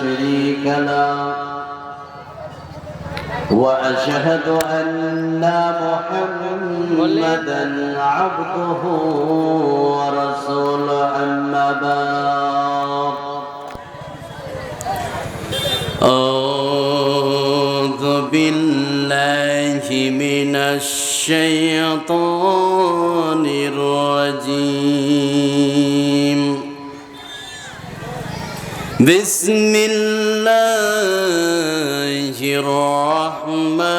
شريك له وأشهد أن محمدا عبده ورسوله أما بعد. أعوذ بالله من الشيطان الرجيم. بسم الله الرحمن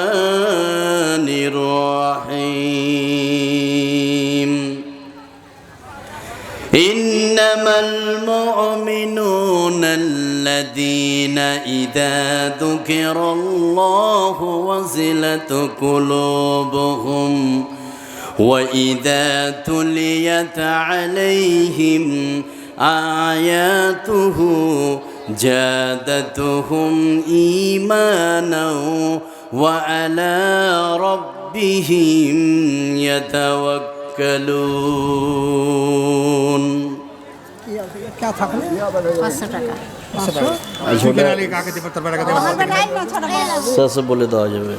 الرحيم. إنما المؤمنون الذين إذا ذكر الله وزلت قلوبهم وإذا تليت عليهم آياته جادتهم إيمانا وعلى ربهم يتوكلون বলে দেওয়া যাবে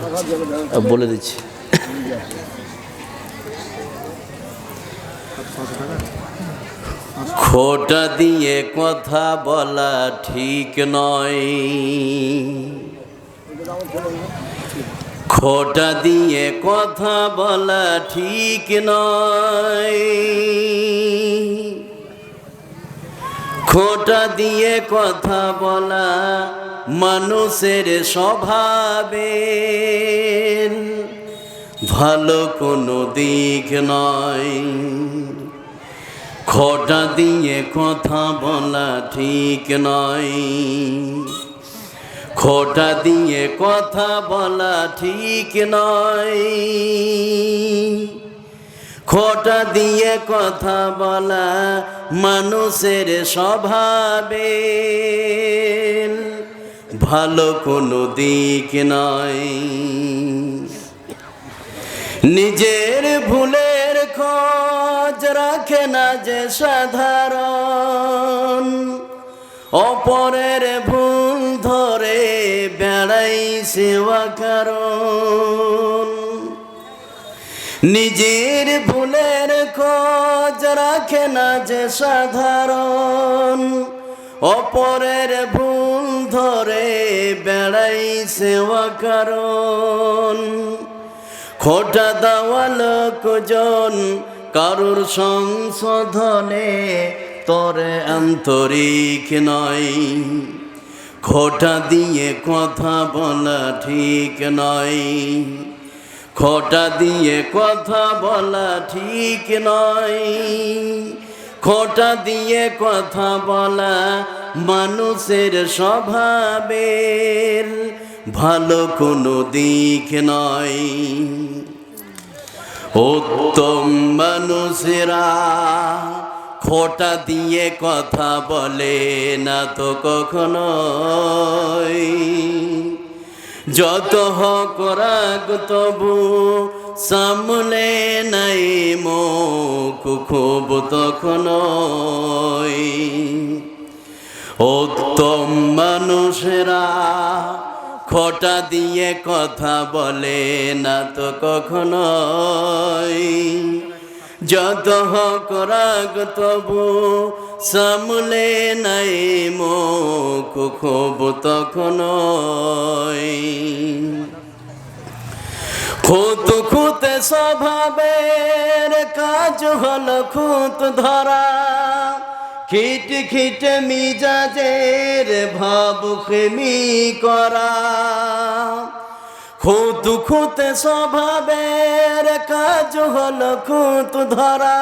বলে দিচ্ছি খোটা দিয়ে কথা বলা ঠিক নয়। খোটা দিয়ে কথা বলা ঠিক নয়। খোটা দিয়ে কথা বলা মানুষের স্বভাবে ভালো কোনো দিক নয়। খোটা দিয়ে কথা বলা ঠিক নয়। খোটা দিয়ে কথা বলা ঠিক নয়। খোটা দিয়ে কথা বলা মানুষের স্বভাবে ভালো কোনো দিক নয়। নিজের ভুলের খোঁজ রাখে না যে সাধারণ। অপরের ভুল ধরে বেড়াই সেবা কারণ নিজের ভুলের খোঁজ রাখে না যে সাধারণ। অপরের ভুল ধরে বেড়াই সেবা কারণ খোটা দেওয়া লোকজন কারুর সংশোধনে তরে আন্তরিক নয়। খোটা দিয়ে কথা বলা ঠিক নয়। খোটা দিয়ে কথা বলা ঠিক নয়। খোটা দিয়ে কথা বলা মানুষের স্বভাবের ভালো কোনো দিক নয় উত্তম মানুষেরা খোটা দিয়ে কথা বলে না তো কখনো যত হক রাগ তবু সামনে নাই মুখ খুব তখন উত্তম মানুষেরা খোটা দিয়ে কথা বলে না তো কখনো যত হক রাগ তবু সামলে নাই মুখ, খুব তখনই। খুত খুতে স্বভাবের কাজ হল খুত ধরা। খিট খিট মিজাজের খেমি করা। খুত খুতে স্বভাবের কাজ হল খুত ধরা।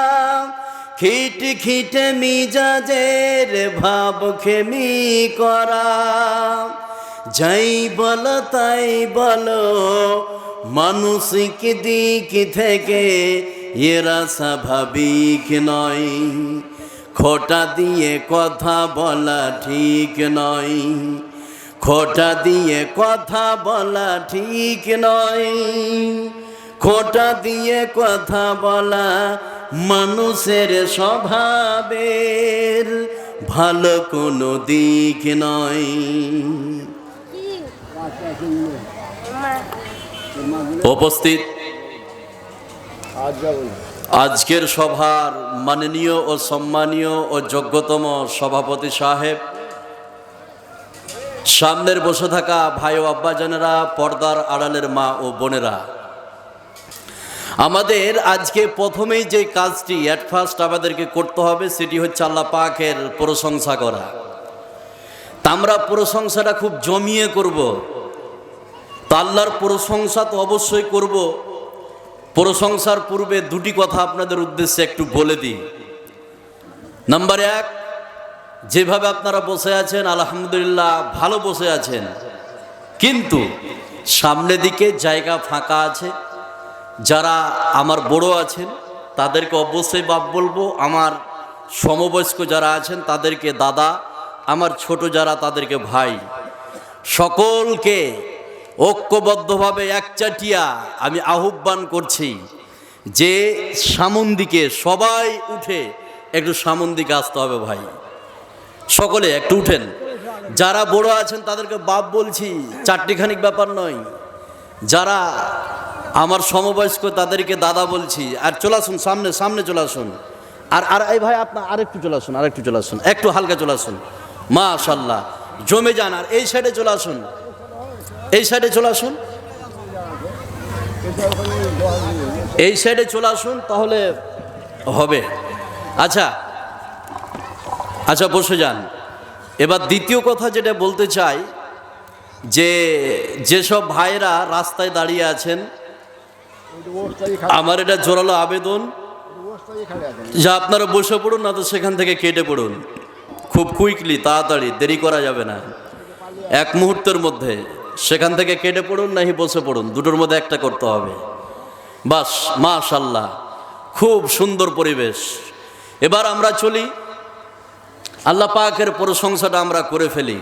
খিট খিট মিজাজের খেমি করা। যাই বল, তাই বলো, মানসিক দিক থেকে এরা স্বাভাবিক নয়। খোটা দিয়ে কথা বলা ঠিক নয়। খোটা দিয়ে কথা বলা ঠিক নয়। খোটা দিয়ে কথা বলা মানুষের স্বভাবের ভালো কোনো দিক নয়। উপস্থিত। আজকের সভার মাননীয় ও সম্মানীয় ও যোগ্যতম সভাপতি সাহেব, সামনের বসে থাকা ভাই ও আব্বাজানেরা, পর্দার আড়ালের মা ও বোনেরা। আমাদের আজকে প্রথমেই যে কাজটি অ্যাট ফার্স্ট আমাদেরকে করতে হবে, সেটি হচ্ছে আল্লাহ পাকের প্রশংসা করা। আমরা প্রশংসাটা খুব জমিয়ে করব। তা আল্লাহর প্রশংসা তো অবশ্যই করব। প্রশংসার পূর্বে দুটি কথা আপনাদের উদ্দেশ্যে একটু বলে দিই। নাম্বার এক, যেভাবে আপনারা বসে আছেন, আলহামদুলিল্লাহ ভালো বসে আছেন। কিন্তু সামনে দিকে জায়গা ফাঁকা আছে। যারা আমার বড় আছেন, তাদেরকে অবশ্যই বাপ বলব, আমার সমবয়স্ক যারা আছেন, তাদেরকে দাদা, আমার ছোট যারা, তাদেরকে ভাই। সকলকে ঐক্যবদ্ধভাবে একচাটিয়া আমি আহ্বান করছি যে সামন দিকে সবাই উঠে একটু সামন দিকে আসতে হবে ভাই। সকলে একটু উঠেন। যারা বড় আছেন তাদেরকে বাপ বলছি, চারটিখানিক ব্যাপার নয়। যারা আমার সমবয়স্ক তাদেরকে দাদা বলছি, আর চলে আসুন সামনে সামনে চলে আসুন। আর আর এই ভাই আপনার আরেকটু চলে আসুন, আরেকটু চলে আসুন, একটু হালকা চলে আসুন। মাশাল্লাহ জমে যান, আর এই সাইডে চলে আসুন। এই সাইডে চলে আসুন। এই সাইডে চলে আসুন, তাহলে হবে। আচ্ছা আচ্ছা বসে যান। এবার দ্বিতীয় কথা যেটা বলতে চাই, যে যেসব ভাইরা রাস্তায় দাঁড়িয়ে আছেন, আমার এটা জোরালো আবেদন। যা আপনারা বসে পড়ুন, না তো সেখান থেকে কেটে পড়ুন। খুব কুইকলি তাড়াতাড়ি, দেরি করা যাবে না। এক মুহূর্তের মধ্যে। সেখান থেকে কেটে পড়ুন, নাহি বসে পড়ুন। দুটোর মধ্যে একটা করতে হবে। বাস, মাশাল্লাহ, খুব সুন্দর পরিবেশ। এবার আমরা চলি। আল্লাহ পাকের প্রশংসাটা আমরা করে ফেলি।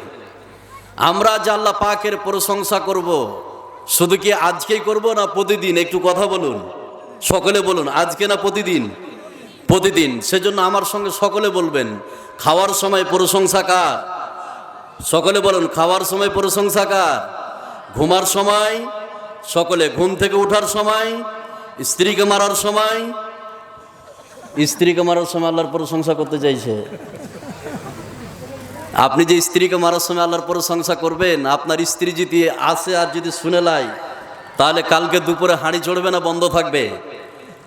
আমরা যে আল্লাহ পাকের প্রশংসা করব, শুধু কি আজকেই করব না প্রতিদিন? একটু কথা বলুন। সকলে বলুন, আজকে না প্রতিদিন? প্রতিদিন। সেজন্য আমার সঙ্গে সকলে বলবেন, খাওয়ার সময় প্রশংসা কার? সকলে বলুন, খাওয়ার সময় প্রশংসা কার? ঘুমার সময়, সকলে ঘুম থেকে ওঠার সময়, স্ত্রীকে মারার সময়। স্ত্রীকে মারার সময় আল্লাহর প্রশংসা করতে চাইছে। আপনি যে স্ত্রীকে মারার সময় আল্লাহর প্রশংসা করবেন, আপনার স্ত্রী যদি আসে আর যদি শুনে লাই, তাহলে কালকে দুপুরে হাঁড়ি চড়বে না, বন্ধ থাকবে?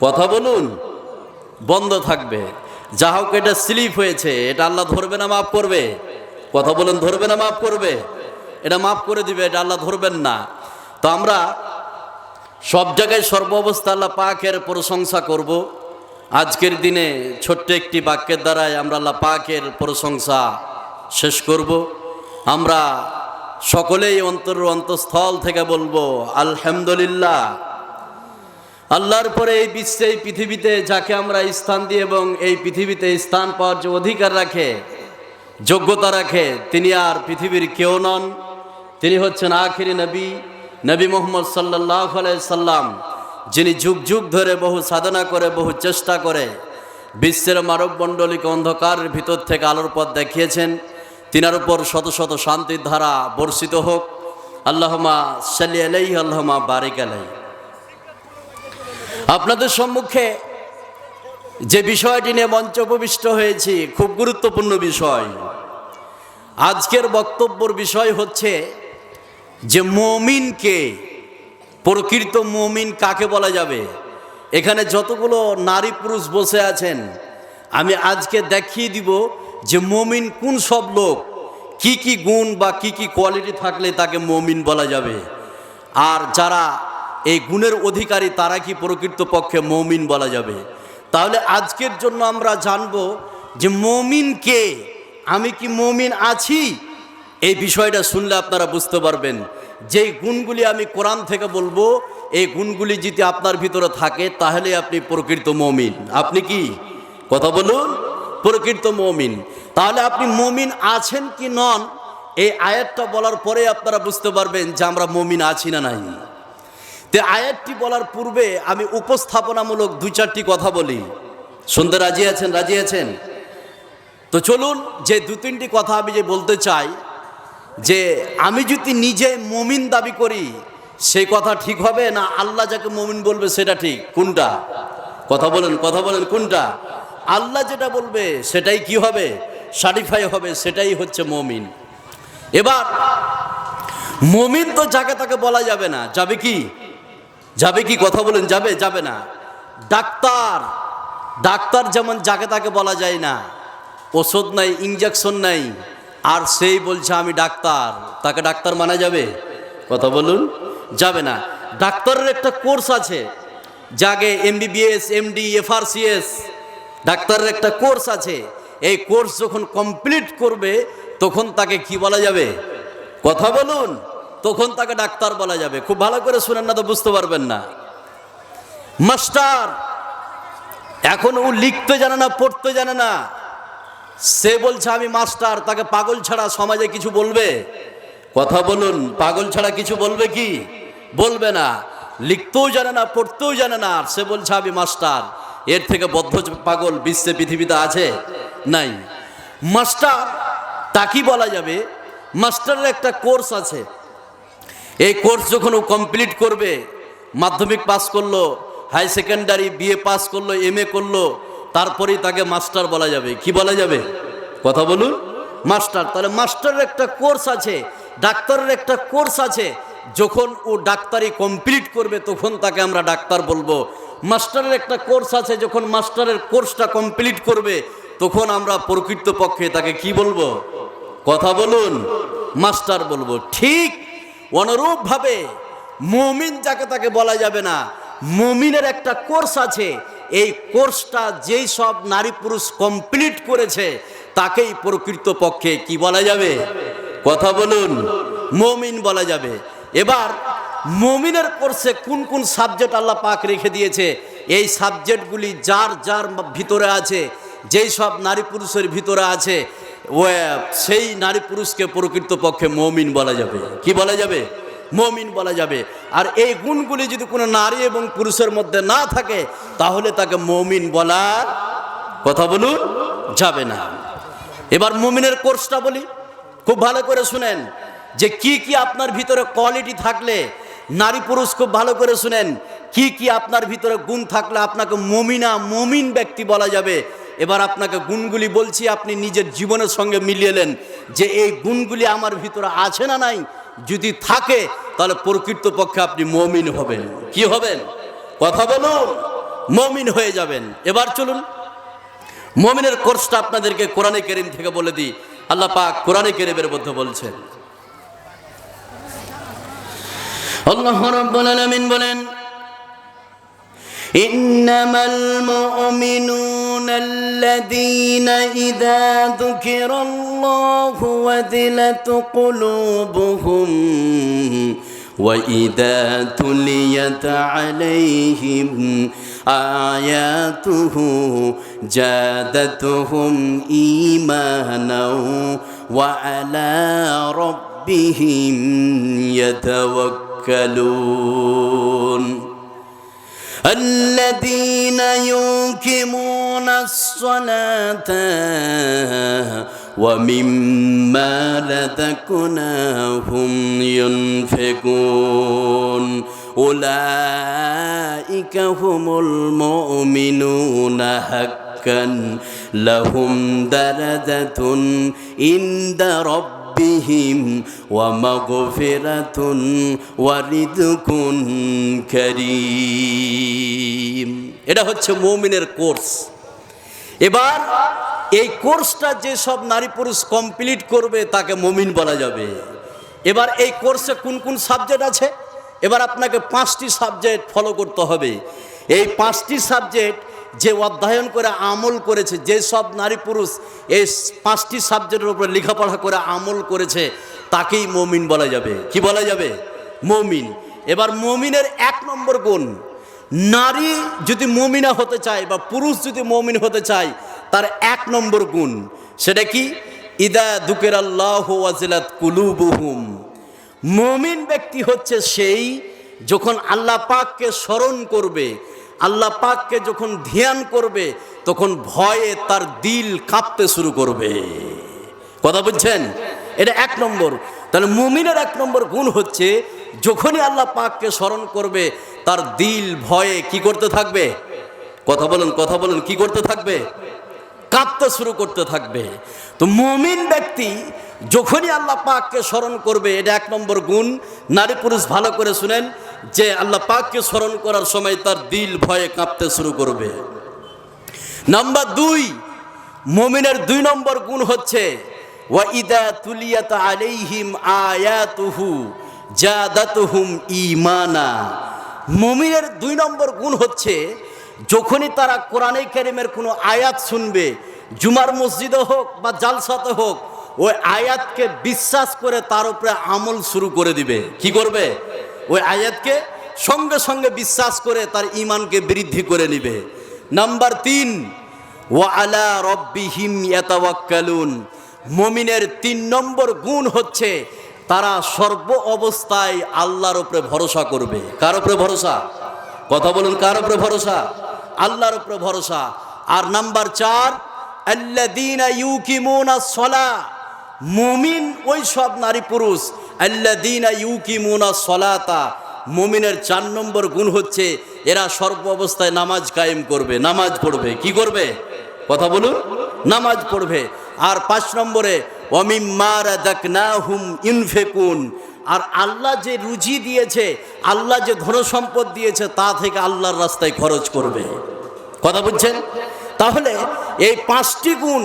কথা বলুন, বন্ধ থাকবে। যা হোক, এটা স্লিপ হয়েছে, এটা আল্লাহ ধরবে না, মাফ করবে। কথা বলুন, ধরবে না, মাফ করবে। এটা মাফ করে দিবে, এটা আল্লাহ ধরবেন না। তো আমরা সব জায়গায় সর্ব অবস্থা আল্লাহ পাকের প্রশংসা করব। আজকের দিনে ছোট্ট একটি বাক্যের দ্বারাই আমরা আল্লাহ পাকের প্রশংসা শেষ করব। আমরা সকলেই অন্তর অন্তঃস্থল থেকে বলব, আলহামদুলিল্লাহ। আল্লাহর পরে এই বিশ্বে, এই পৃথিবীতে যাকে আমরা স্থান দিই এবং এই পৃথিবীতে স্থান পাওয়ার যে অধিকার রাখে, যোগ্যতা রাখে, তিনি আর পৃথিবীর কেউ নন। তিনি হচ্ছেন আখিরি নবী নবী মোহাম্মদ সাল্লাহ সাল্লাম, যিনি যুগ যুগ ধরে বহু সাধনা করে, বহু চেষ্টা করে বিশ্বের মানব মণ্ডলীকে অন্ধকারের ভিতর থেকে আলোর পথ দেখিয়েছেন। তিনার উপর শত শত শান্তির ধারা বর্ষিত হোক। আল্লাহমা সাল্লি আলাই আল্লাহমা বারিক আলাই আপনাদের সম্মুখে যে বিষয়টি নিয়ে মঞ্চ উপবিষ্ট হয়েছি, খুব গুরুত্বপূর্ণ বিষয়। আজকের বক্তব্যর বিষয় হচ্ছে যে মমিনকে, প্রকৃত মমিন কাকে বলা যাবে? এখানে যতগুলো নারী পুরুষ বসে আছেন, আমি আজকে দেখিয়ে দিব যে মমিন কোন সব লোক, কি কি গুণ বা কি কি কোয়ালিটি থাকলে তাকে মমিন বলা যাবে। আর যারা এই গুণের অধিকারী, তারা কি প্রকৃত পক্ষে মমিন বলা যাবে? তাহলে আজকের জন্য আমরা জানব যে মমিন কে আমি কি মমিন আছি? এই বিষয়টা শুনলে আপনারা বুঝতে পারবেন। যেই গুণগুলি আমি কোরআন থেকে বলব, এই গুণগুলি যদি আপনার ভিতরে থাকে, তাহলে আপনি প্রকৃত মমিন। আপনি কি? কথা বলুন। প্রকৃত মমিন। তাহলে আপনি মমিন আছেন কি নন, এই আয়াতটা বলার পরে আপনারা বুঝতে পারবেন যে আমরা মমিন আছি না নাই। তে আয়াতটি বলার পূর্বে আমি উপস্থাপনামূলক দুই চারটি কথা বলি। শুনতে রাজি আছেন? রাজি আছেন? তো চলুন, যে দু তিনটি কথা আমি যে বলতে চাই যে আমি যদি নিজে মমিন দাবি করি, সেই কথা ঠিক হবে না আল্লাহ যাকে মমিন বলবে সেটা ঠিক? কোনটা? কথা বলেন কথা বলেন, কোনটা? আল্লাহ যেটা বলবে সেটাই কি হবে? সার্টিফাই হবে, সেটাই হচ্ছে মমিন। এবার, মমিন তো যাকে তাকে বলা যাবে না, যাবে কি? যাবে কি? কথা বলেন, যাবে যাবে না। ডাক্তার ডাক্তার যেমন যাকে তাকে বলা যায় না, ওষুধ নাই ইঞ্জেকশন নাই আর সেই বলছে, আমি ডাক্তার। তাকে ডাক্তার মানা যাবে? কথা বলুন। যাবে না। ডাক্তারের একটা কোর্স আছে যাকে এমবিবিএস, এমডি, এফআরসিএস। ডাক্তারের একটা কোর্স আছে। এই কোর্স যখন কমপ্লিট করবে, তখন তাকে কি বলা যাবে? কথা বলুন। তখন তাকে ডাক্তার বলা যাবে। খুব ভালো করে শুনেন না তো বুঝতে পারবেন না। মাস্টার, এখন ও লিখতে জানে না, পড়তে জানে না। সে বলছে, আমি মাস্টার, তাকে পাগল ছাড়া সমাজে কিছু বলবে? কথা বলুন, পাগল ছাড়া কিছু বলবে কি? বলবে না। লিখতেও জানে না, পড়তেও জানে না। আর সে বলছে, আমি মাস্টার, এর থেকে বদ্ধ পাগল বিশ্বে, পৃথিবীতে আছে? নাই। মাস্টার তাকি বলা যাবে, মাস্টারের একটা কোর্স আছে। এই কোর্স যখন ও কমপ্লিট করবে, মাধ্যমিক পাস করল, হাই সেকেন্ডারি, বিএ পাস করল, এম করল তারপরেই তাকে মাস্টার বলা যাবে। কি বলা যাবে? কথা বলুন। মাস্টার, তাহলে মাস্টারের একটা কোর্স আছে, ডাক্তারের একটা কোর্স আছে। যখন ও ডাক্তারি কমপ্লিট করবে, তখন তাকে আমরা ডাক্তার বলব। মাস্টারের একটা কোর্স আছে, যখন মাস্টারের কোর্সটা কমপ্লিট করবে, তখন আমরা প্রকৃত পক্ষে তাকে কি বলব? কথা বলুন। মাস্টার বলব, ঠিক অনুরূপভাবে মমিন যাকে তাকে বলা যাবে না, মমিনের একটা কোর্স আছে এই কোর্সটা যেই সব নারী পুরুষ কমপ্লিট করেছে, তাকেই প্রকৃত পক্ষে কি বলা যাবে? কথা বলুন। মমিন বলা যাবে। এবার মমিনের কোর্সে কোন কোন সাবজেক্ট আল্লাহ পাক রেখে দিয়েছে? এই সাবজেক্টগুলি যার যার ভিতরে আছে, যেই সব নারী পুরুষের ভিতরে আছে ও সেই নারী পুরুষকে প্রকৃত পক্ষে মমিন বলা যাবে। কি বলা যাবে? মমিন বলা যাবে। আর এই গুণগুলি যদি কোনো নারী এবং পুরুষের মধ্যে না থাকে, তাহলে তাকে মমিন বলার কথা বলুন যাবে না। এবার মমিনের কোর্সটা বলি। খুব ভালো করে শুনেন যে কি কি আপনার ভিতরে কোয়ালিটি থাকলে, নারী পুরুষ খুব ভালো করে শুনেন, কি কি আপনার ভিতরে গুণ থাকলে আপনাকে মমিনা, মমিন ব্যক্তি বলা যাবে। এবার আপনাকে গুণগুলি বলছি, আপনি নিজের জীবনের সঙ্গে মিলিয়েলেন যে এই গুণগুলি আমার ভিতরে আছে না নাই যদি থাকে, তাহলে প্রকৃতপক্ষে আপনি মমিন হবেন। কি হবেন? কথা বলুন, মমিন হয়ে যাবেন। এবার চলুন। মমিনের কোর্সটা আপনাদেরকে কোরআনে কেরিম থেকে বলে দিই। আল্লাহ পাক কোরআনে কেরিমের মধ্যে বলছেন, আল্লাহ রাব্বুল আলামিন বলেন إنما المؤمنون الذين إذا ذكر الله وذلت قلوبهم وإذا تليت عليهم آياته زادتهم إيمانا وعلى ربهم يتوكلون الذين يوقمون الصلاة ومما رزقناهم ينفقون. أولئك هم المؤمنون حقا. لهم درجة عند ربهم ومغفرة ورزق كريم এটা হচ্ছে মৌমিনের কোর্স এবার এই কোর্সটা যে সব নারী পুরুষ কমপ্লিট করবে তাকে মমিন বলা যাবে এবার এই কোর্সে কোন কোন সাবজেক্ট আছে এবার আপনাকে পাঁচটি সাবজেক্ট ফলো করতে হবে এই পাঁচটি সাবজেক্ট যে অধ্যয়ন করে আমল করেছে, যে সব নারী পুরুষ এই পাঁচটি সাবজেক্টের উপরে লেখাপড়া করে আমল করেছে, তাকেই মমিন বলা যাবে। কি বলা যাবে? মমিন। এবার মমিনের এক নম্বর গুণ, নারী যদি মমিনা হতে চায় বা পুরুষ যদি মমিন হতে চায়, তার এক নম্বর গুণ, সেটা কি? ইদা দুকের আল্লাহ ওয়াজিলাত কুলুবুহুম। মমিন ব্যক্তি হচ্ছে সেই যখন আল্লাহ পাককে স্মরণ করবে আল্লাহ পাককে যখন ধ্যান করবে, তখন ভয়ে তার দিল কাঁপতে শুরু করবে। কথা বুঝছেন? এটা এক নম্বর। তাহলে মুমিনের এক নম্বর গুণ হচ্ছে, যখনই আল্লাহ পাককে স্মরণ করবে, তার দিল ভয়ে কি করতে থাকবে? কথা বলুন কথা বলুন, কি করতে থাকবে? কাঁপতে শুরু করতে থাকবে। তো মমিন ব্যক্তি যখনই আল্লাহ পাককে স্মরণ করবে, এটা এক নম্বর গুণ। নারী পুরুষ ভালো করে শুনেন যে আল্লাহ পাককে স্মরণ করার সময় তার দিল ভয়ে কাঁপতে শুরু করবে। নাম্বার দুই, মমিনের দুই নম্বর গুণ হচ্ছে ওয়াইদা তুলিয়াত আলাইহিম আয়াতুহু জাদাতুহুম ইমানা মমিনের দুই নম্বর গুণ হচ্ছে যখনই তারা কোরআনে কারিমের কোনো আয়াত শুনবে, জুমার মসজিদে হোক বা জালসাতে হোক, ওই আয়াতকে বিশ্বাস করে তার উপরে আমল শুরু করে দিবে। কি করবে? ওই আয়াতকে সঙ্গে সঙ্গে বিশ্বাস করে তার ইমানকে বৃদ্ধি করে নিবে। নাম্বার তিন, ওয়া আলা রব্বিহিম ইয়াতাওয়াক্কালুন। মমিনের তিন নম্বর গুণ হচ্ছে তারা সর্ব অবস্থায় আল্লাহর উপরে ভরসা করবে। কার উপরে ভরসা? কথা বলুন, কার উপরে ভরসা? আল্লাহর উপরে ভরসা। আর নাম্বার চার, আল্লাযীনা ইউকিমুনা সলা। মুমিন ওই সব নারী পুরুষ। আল্লাযীনা ইউকিমুনা সলাতা। মুমিনের চার নম্বর গুণ হচ্ছে, এরা সর্ব অবস্থায় নামাজ কায়েম করবে, নামাজ পড়বে। কি করবে? কথা বলুন, নামাজ পড়বে। আর পাঁচ নম্বরে অমিম্মারা দাকনাহুম ইনফেকুন। আর আল্লাহ যে রুজি দিয়েছে, আল্লাহ যে ধন সম্পদ দিয়েছে, তা থেকে আল্লাহর রাস্তায় খরচ করবে। কথা বুঝছেন তাহলে এই পাঁচটি গুণ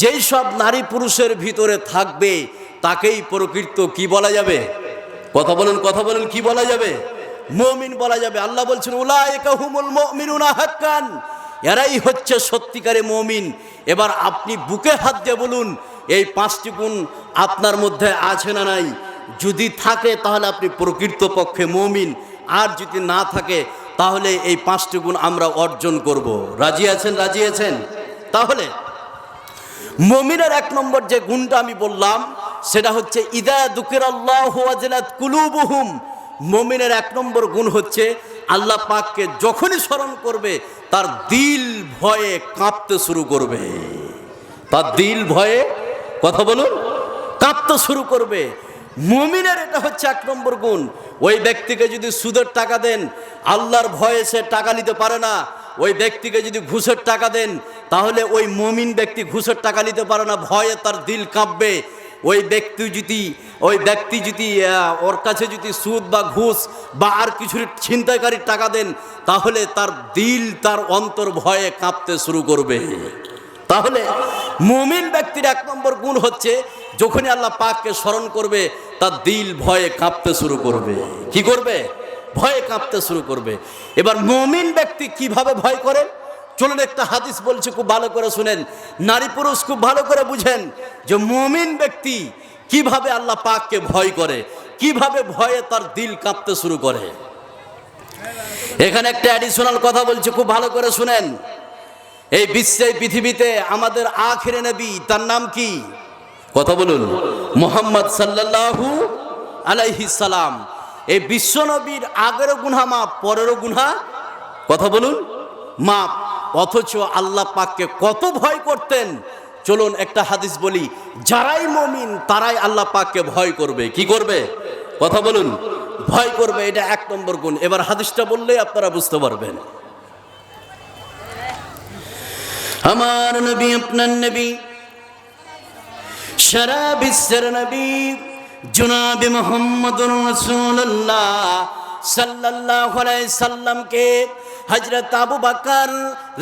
যেই সব নারী পুরুষের ভিতরে থাকবে, তাকেই প্রকৃত কি বলা যাবে? কথা বলেন কথা বলেন, কি বলা যাবে? মমিন বলা যাবে। আল্লাহ বলছেন, উলাইকা হুমুল মুমিনুনা হাক্কান। এরাই হচ্ছে সত্যিকারে মমিন। এবার আপনি বুকে হাত দিয়ে বলুন, এই পাঁচটি গুণ আপনার মধ্যে আছে না নাই? যদি থাকে, তাহলে আপনি প্রকৃত পক্ষে মমিন। আর যদি না থাকে, তাহলে এই পাঁচটি গুণ আমরা অর্জন করব। রাজি আছেন রাজি আছেন? তাহলে, মমিনের এক নম্বর যে গুণটা আমি বললাম, সেটা হচ্ছে, ইদা দুকের আল্লাহ কুলুবুহুম। মমিনের এক নম্বর গুণ হচ্ছে, আল্লাহ পাককে যখনই স্মরণ করবে, তার দিল ভয়ে কাঁপতে শুরু করবে। তার দিল ভয়ে, কথা বলুন, কাঁপতে শুরু করবে। মুমিনের এটা হচ্ছে এক নম্বর গুণ। ওই ব্যক্তিকে যদি সুদের টাকা দেন, আল্লাহর ভয়ে সে টাকা নিতে পারে না। ওই ব্যক্তিকে যদি ঘুষের টাকা দেন, তাহলে ওই মমিন ব্যক্তি ঘুষের টাকা নিতে পারে না, ভয়ে তার দিল কাঁপবে। ওই ব্যক্তি যদি, ওই ব্যক্তি যদি ওর কাছে যদি সুদ বা ঘুষ বা আর কিছু ছিনতাইকারীর টাকা দেন, তাহলে তার দিল, তার অন্তর ভয়ে কাঁপতে শুরু করবে। তাহলে মুমিন ব্যক্তির এক নম্বর গুণ হচ্ছে যখনই আল্লাহ পাককে স্মরণ করবে, তার দিল ভয়ে কাঁপতে শুরু করবে। কি করবে? ভয়ে কাঁপতে শুরু করবে। এবার মুমিন ব্যক্তি কীভাবে ভয় করে? চলুন একটা হাদিস বলছে, খুব ভালো করে শুনেন। নারী পুরুষ খুব ভালো করে বুঝেন যে মুমিন ব্যক্তি কীভাবে আল্লাহ পাককে ভয় করে, কীভাবে ভয়ে তার দিল কাঁপতে শুরু করে। এখানে একটা অ্যাডিশনাল কথা বলছে, খুব ভালো করে শুনেন। এই বিশ্বে পৃথিবীতে আমাদের আখেরে নবী, তার নাম কি? কথা বলুন। মোহাম্মদ সাল্লাল্লাহু আলাইহি সালাম। এই বিশ্ব নবীর আগেরও গুনহা মাপ পরেরও গুনহা? কথা বলুন। মাপ অথচ আল্লাহ পাককে কত ভয় করতেন। চলুন একটা হাদিস বলি। যারাই মমিন, তারাই আল্লাহ পাককে ভয় করবে। কি করবে? কথা বলুন। ভয় করবে, এটা এক নম্বর গুণ। এবার হাদিসটা বললেই আপনারা বুঝতে পারবেন। আমার নবী আপনার নবী সারা বিশ্বের নবী জুনাবি মোহাম্মদ রসুল্লাহ সাল্লাহ সাল্লামকে হযরত আবু বকর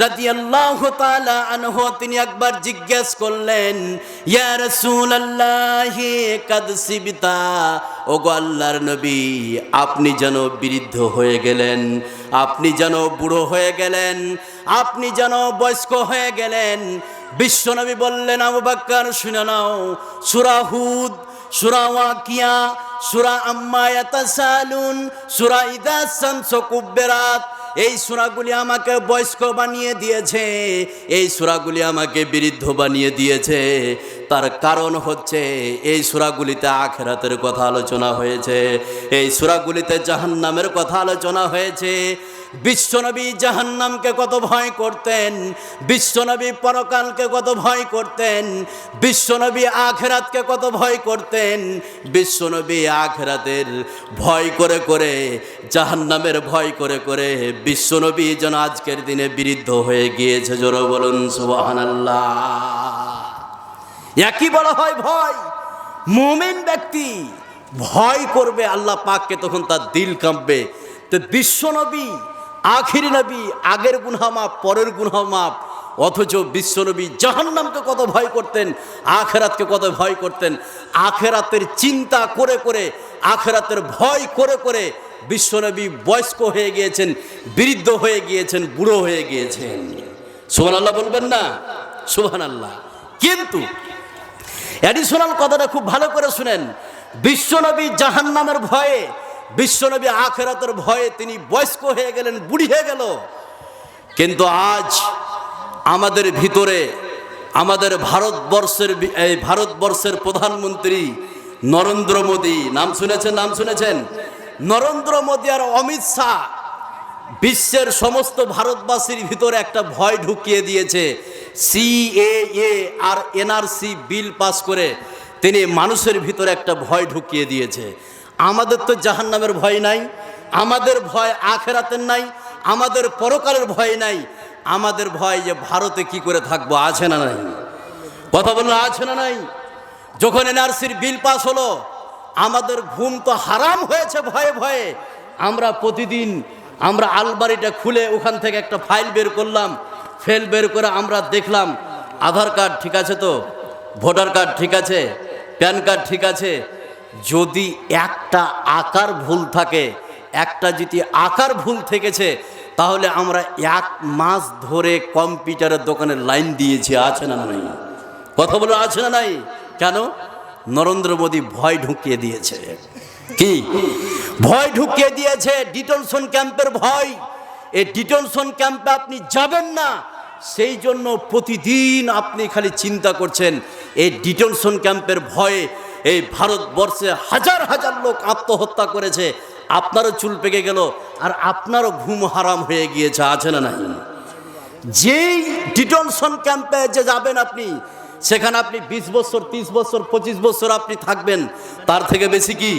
রাদিয়াল্লাহু তাআলা আনহু, তিনি একবার জিজ্ঞেস করলেন, ইয়া রাসূলুল্লাহ, কাদ সিবিতা? ওগো আল্লাহর নবী, আপনি যেন বৃদ্ধ হয়ে গেলেন, আপনি যেন বুড়ো হয়ে গেলেন, আপনি যেন বয়স্ক হয়ে গেলেন। বিশ্বনবী বললেন, আবু বাক্কার শুনে নাও, সুরা হুদ, সুরা ওয়াকিয়া, সুরা আম্মা ইয়াতাসালুন, সুরা ইদা শামসু কুব্বিরাত। এই সুরাগুলি আমাকে বয়স্ক বানিয়ে দিয়েছে এই সুরাগুলি আমাকে বৃদ্ধ বানিয়ে দিয়েছে। তার কারণ হচ্ছে এই সূরাগুলিতে আখেরাতের কথা আলোচনা হয়েছে। এই সূরাগুলিতে জাহান্নামের কথা আলোচনা হয়েছে। বিশ্বনবী জাহান্নামকে কত ভয় করতেন, বিশ্বনবী পরকালকে কত ভয় করতেন, বিশ্বনবী আখেরাতকে কত ভয় করতেন, বিশ্বনবী আখেরাতের ভয় করে করে, জাহান্নামের ভয় করে করে বিশ্বনবী যেন আজকের দিনে বিরুদ্ধ হয়ে গিয়েছে। জোর বলুন, সুবহানাল্লাহ। একই বলা হয় ভয়। মোমেন ব্যক্তি ভয় করবে, আল্লাহ পাককে তখন তার দিল কাঁপবে। তো বিশ্বনবী আখিরি নবী, আগের গুনহামাপ পরের গুনহামাপ অথচ বিশ্বনবী জাহান্নামকে কত ভয় করতেন, আখেরাতকে কত ভয় করতেন। আখেরাতের চিন্তা করে করে, আখেরাতের ভয় করে করে বিশ্বনবী বয়স্ক হয়ে গিয়েছেন, বৃদ্ধ হয়ে গিয়েছেন, বুড়ো হয়ে গিয়েছেন। সুবহান আল্লাহ বলবেন না? সুবহান আল্লাহ কিন্তু অ্যাডিশনাল কথাটা খুব ভালো করে শুনেন। বিশ্বনবী জাহান্নামের ভয়ে, বিশ্বনবী আখেরাতের ভয়ে তিনি বয়স্ক হয়ে গেলেন, বুড়ি হয়ে গেল। কিন্তু আজ আমাদের ভিতরে, আমাদের ভারতবর্ষের এই ভারতবর্ষের প্রধানমন্ত্রী নরেন্দ্র মোদী। নাম শুনেছেন নাম শুনেছেন? নরেন্দ্র মোদী আর অমিত শাহ। বিশ্বের সমস্ত ভারতবাসীর ভিতরে একটা ভয় ঢুকিয়ে দিয়েছে। সিএএ আর এনআরসি বিল পাস করে তিনি মানুষের ভিতরে একটা ভয় ঢুকিয়ে দিয়েছে। আমাদের তো জাহান্নামের ভয় নাই, আমাদের ভয় আখেরাতের নাই, আমাদের পরকালের ভয় নাই। আমাদের ভয় যে ভারতে কি করে থাকব, আছে না নাই? কথা বলুন, আছে না নাই? যখন এনআরসির বিল পাস হলো, আমাদের ঘুম তো হারাম হয়েছে ভয়ে ভয়ে। আমরা প্রতিদিন আমরা আলমারিটা খুলে ওখান থেকে একটা ফাইল বের করলাম ফাইল বের করে আমরা দেখলাম, আধার কার্ড ঠিক আছে তো, ভোটার কার্ড ঠিক আছে, প্যান কার্ড ঠিক আছে, যদি একটা আকার ভুল থাকে, একটা যদি আকার ভুল থেকেছে, তাহলে আমরা এক মাস ধরে কম্পিউটারের দোকানে লাইন দিয়েছি, আছে না নাই? কথা বলে, আছে না নাই? কেন? নরেন্দ্র মোদী ভয় ঢুকিয়ে দিয়েছে। কি? ভয় ঢুকিয়ে দিয়েছে ডিটেনশন ক্যাম্পের ভয়। এই ডিটেনশন ক্যাম্পে আপনি যাবেন না, সেই জন্য প্রতিদিন আপনি খালি চিন্তা করছেন, এই ডিটেনশন ক্যাম্পের ভয়ে এই ভারতবর্ষে হাজার হাজার লোক আত্মহত্যা করেছে, আপনারও চুল পেকে গেল, আর আপনারও ঘুম হারাম হয়ে গিয়েছে, আছে না নাই? যেই ডিটেনশন ক্যাম্পে যে যাবেন আপনি, সেখানে আপনি বিশ বছর, তিরিশ বছর, পঁচিশ বছর আপনি থাকবেন, তার থেকে বেশি কি?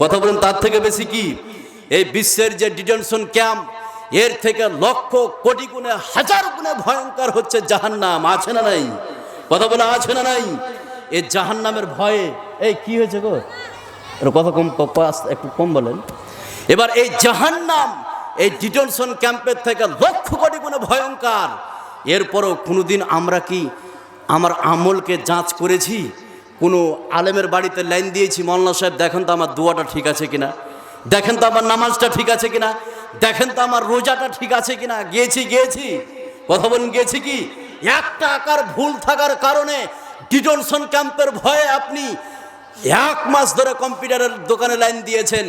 কথা বলেন, তার থেকে বেশি কি? এই বিশ্বের যে ডিটেনশন ক্যাম্প, এর থেকে লক্ষ কোটি গুণে, হাজার গুণে ভয়ঙ্কর হচ্ছে জাহান্নাম। আছে না নাই? কথা বলে আছে না নাই? এই জাহান্নামের ভয়ে, এই কি হয়েছে গো? কথা কম একটু কম বলেন। এবার এই জাহান্নাম, এই ডিটেনশন ক্যাম্পের থেকে লক্ষ কোটি গুণে ভয়ঙ্কর। এরপরও কোনোদিন আমরা কি আমার আমলকে যাঁচ করেছি? কোনো আলেমের বাড়িতে লাইন দিয়েছি মল্লা সাহেব, দেখেন তো আমার দোয়াটা ঠিক আছে কিনা? দেখেন তো আমার নামাজটা ঠিক আছে কিনা? দেখেন তো আমার রোজাটা ঠিক আছে কিনা? গিয়েছি গিয়েছি। কথা বলুন, গিয়েছি কি? একটা আকার ভুল থাকার কারণে ডিটেনশন ক্যাম্পের ভয়ে আপনি এক মাস ধরে কম্পিউটারের দোকানে লাইন দিয়েছেন।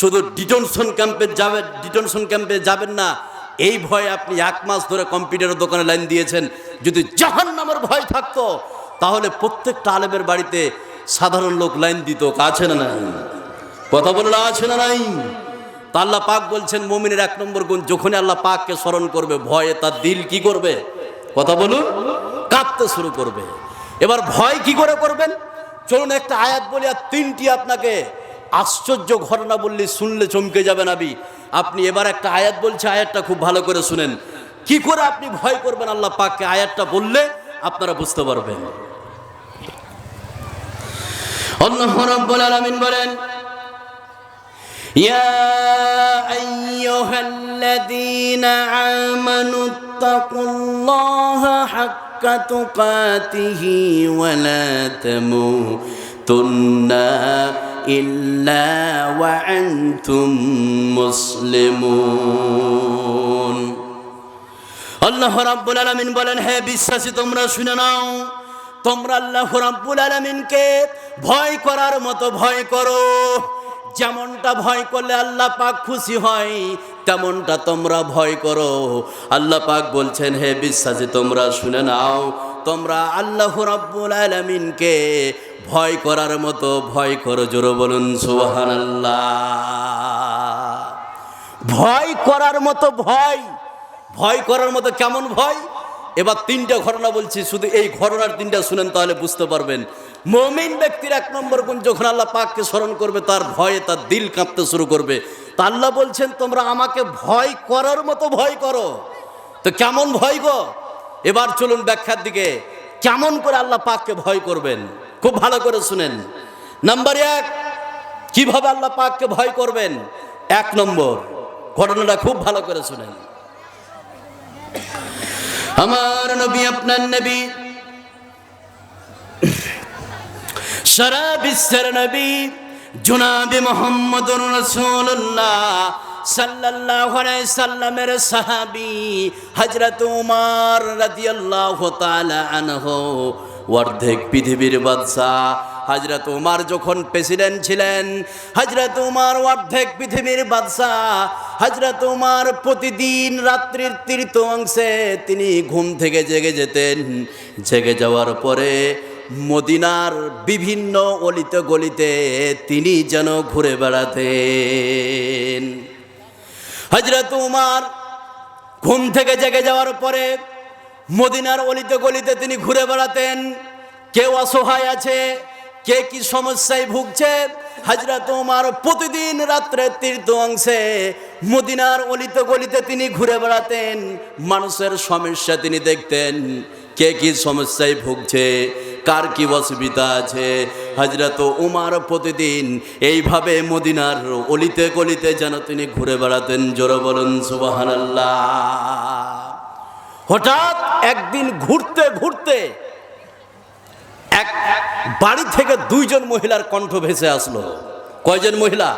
শুধু ডিটেনশন ক্যাম্পে যাবেন ডিটেনশন ক্যাম্পে যাবেন না, এই ভয়ে আপনি এক মাস ধরে কম্পিউটারের দোকানে লাইন দিয়েছেন। যদি জাহান নামের ভয় থাকতো তাহলে প্রত্যেকটা আলেমের বাড়িতে সাধারণ লোক লাইন দিত আছে না নাই? কথা বলে আছে না নাই? তা আল্লাহ পাক বলছেন, মমিনের এক নম্বর গুণ, যখনই আল্লাহ পাককে স্মরণ করবে, ভয়ে তার দিল কি করবে? কথা বলুন কাঁপতে শুরু করবে। এবার ভয় কি করে করবেন? চলুন একটা আয়াত বলি, আর তিনটি আপনাকে আশ্চর্য ঘটনা বললে শুনলে চমকে যাবেন আবি আপনি এবার একটা আয়াত বলছে, আয়াতটা খুব ভালো করে শুনেন। কি করে আপনি ভয় করবেন আল্লাহ পাককে? আয়াতটা বললে আপনারা বুঝতে পারবেন। আল্লাহ রাব্বুল আলামিন বলেন, ইয়া আইয়ুহাল্লাযীনা আমানু তাকুল্লাহা হাক্কা তুকাতিহি ওয়া লা তামুতুন্না ইল্লা ওয়া আনতুম মুসলিমুন। আল্লাহ রাব্বুল আলামিন বলেন, হে বিশ্বাসী, তোমরা শুনে নাও তোমরা আল্লাহ রাব্বুল আলামিনকে ভয় করার মতো ভয় করো। যেমনটা ভয় করলে আল্লাহ পাক খুশি হয়, তেমনটা তোমরা ভয় করো। আল্লাহ পাক বলছেন, হে বিশ্বাসী, তোমরা শুনে নাও। তোমরা আল্লাহ রাব্বুল আলামিনকে ভয় করার মতো ভয় করো। জোরে বলুন, সুবহানাল্লাহ। ভয় করার মতো ভয় ভয় করার মতো কেমন ভয়? এবার তিনটা ঘটনা বলছি, শুধু এই ঘটনার তিনটা শুনেন তাহলে বুঝতে পারবেন। মমিন ব্যক্তির এক নম্বর গুণ, যখন আল্লাহ পাককে স্মরণ করবে, তার ভয়ে তার দিল কাঁপতে শুরু করবে। তা আল্লাহ বলছেন, তোমরা আমাকে ভয় করার মতো ভয় করো। তো কেমন ভয় গো? এবার চলুন ব্যাখ্যার দিকে। কেমন করে আল্লাহ পাককে ভয় করবেন? খুব ভালো করে শুনেন। নাম্বার এক, কীভাবে আল্লাহ পাককে ভয় করবেন? এক নম্বর, ঘটনাটা খুব ভালো করে শুনেন। আমার নবী, আপনার নবী। সারা বিশ্বের নবী, জুনাবি মোহাম্মদ রসুল্লাহ সাল্লামের সাহাবী হযরত উমর রাদিয়াল্লাহু তাআলা আনহু। অর্ধেক পৃথিবীর বাদশাহ হজরত উমার যখন প্রেসিডেন্ট ছিলেন হজরত উমার অর্ধেক পৃথিবীর বাদশাহ হজরত উমার প্রতিদিন রাত্রির তীর্থ অংশে তিনি ঘুম থেকে জেগে যেতেন। জেগে যাওয়ার পরে মদিনার বিভিন্ন অলিতে গলিতে তিনি যেন ঘুরে বেড়াতেন। হজরত উমার ঘুম থেকে জেগে যাওয়ার পরে মদিনার অলিতে গলিতে তিনি ঘুরে বেড়াতেন। কেউ অসহায় আছে, কে কি সমস্যায় ভুগছে, হাজরত উমার প্রতিদিন রাত্রে তীর্থ অংশে মদিনার অলিতে গলিতে তিনি ঘুরে বেড়াতেন। মানুষের সমস্যা তিনি দেখতেন, কে কি সমস্যায় ভুগছে, কার কি অসুবিধা আছে। হজরত উমার প্রতিদিন এইভাবে মদিনার অলিতে গলিতে যেন তিনি ঘুরে বেড়াতেন। জোরে বলুন, সুবহানাল্লাহ। হঠাৎ একদিন ঘুরতে ঘুরতে এক বাড়ি থেকে দুইজন মহিলার কণ্ঠ ভেসে আসলো। কয়জন মহিলা?